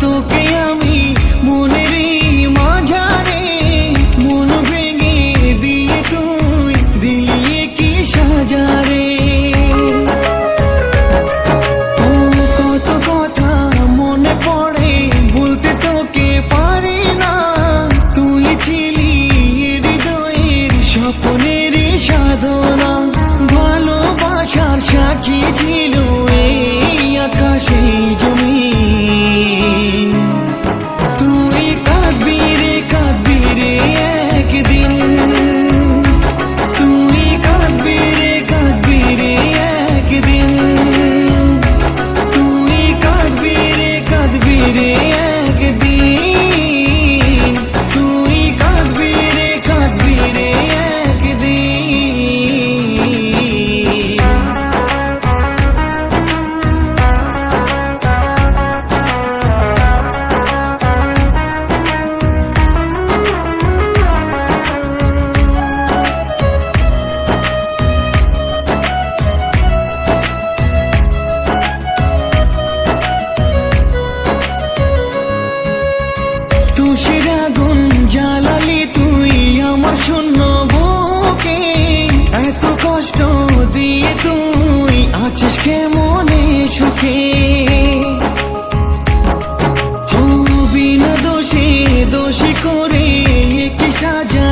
তোকে আমি মাঝারে। মন ভেঙে দিয়ে তুই কি সাজারে। ও কত কথা মনে পড়ে বলতে তোকে পারি না। তুই ছিলি হৃদয়ের স্বপ্নের সাধনা। ভালোবাসার সাক্ষী কে তুই আছিস কে মনে সুখে বিনা দোষে দোষী করে কি সাজা